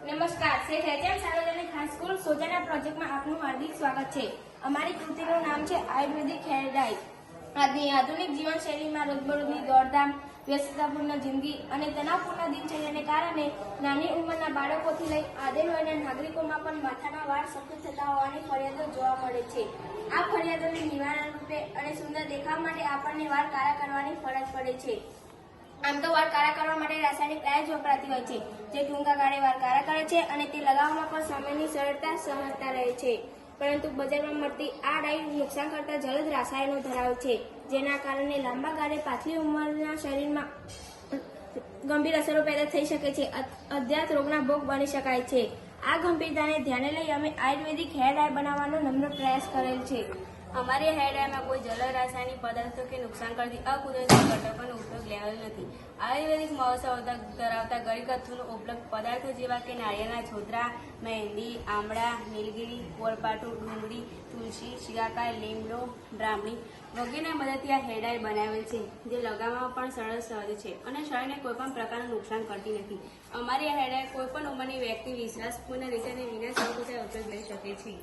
નમસ્કાર. શેઠ એચએમ સાર્વજનિક હાઈસ્કૂલ સોજાના પ્રોજેક્ટમાં આપનું હાર્દિક સ્વાગત છે. અમારી કૃતિનું નામ છે આયુર્વેદિક હેર ડાઈટ આજની આધુનિક જીવનશૈલીમાં રોજબરોજની દોડધામ, વ્યસ્તતાપૂર્ણ જિંદગી અને તણાવપૂર્ણ દિનચર્યાને કારણે નાની ઉંમરના બાળકોથી લઈ આધેડ વયના નાગરિકોમાં પણ માથાના વાળ સફેદ થતા હોવાની ફરિયાદો જોવા મળે છે. આ ફરિયાદોને નિવારણ રૂપે અને સુંદર દેખાવ માટે આપણને વાળ કાળા કરવાની ફરજ પડે છે. આમ તો વાળ કાળા કરવા માટે રાસાયણિક ડાય વપરાતી હોય છે, જે ટૂંકા ગાળે વાળ કાળા કરે છે અને તે લગાવવામાં પણ સમયની સરળતા સહજતા રહે છે. પરંતુ બજારમાં મળતી આ ડાઈ નુકસાન કરતા જલદ રાસાયણો ધરાવે છે, જેના કારણે લાંબા ગાળે પાછલી ઉંમરના શરીરમાં ગંભીર અસરો પેદા થઈ શકે છે અધ્યાત રોગના ભોગ બની શકાય છે. આ ગંભીરતાને ધ્યાને લઈ અમે આયુર્વેદિક હેર ડાય બનાવવાનો નમ્ર પ્રયાસ કરેલ છે. અમારી હેર ડાયમાં કોઈ જલ રાસાયણિક પદાર્થો કે નુકસાન કરતી અકુદરતી ઘટકોનો ઉપયોગ લેવાયો નથી. આયુર્વેદિક મહોત્સવ ધરાવતા ગળીકથ્થુનો ઉપલબ્ધ પદાર્થો જેવા કે નાળિયેરના છોતરા, મહેંદી, આમળા, નીલગીરી કોરપાટું ડુંગળી, તુલસી શિકાકાય લીમડો, બ્રાહ્મણી વગેરેના મદદથી આ હેરડાય બનાવેલ છે, જે લગાવવામાં પણ સરળ, સહજ છે અને શરીરને કોઈપણ પ્રકારનું નુકસાન કરતી નથી. અમારી આ કોઈપણ ઉંમરની વ્યક્તિ વિશ્વાસપૂર્ણ રીતે વિના સંકોચે ઉપયોગ લઈ શકે છે.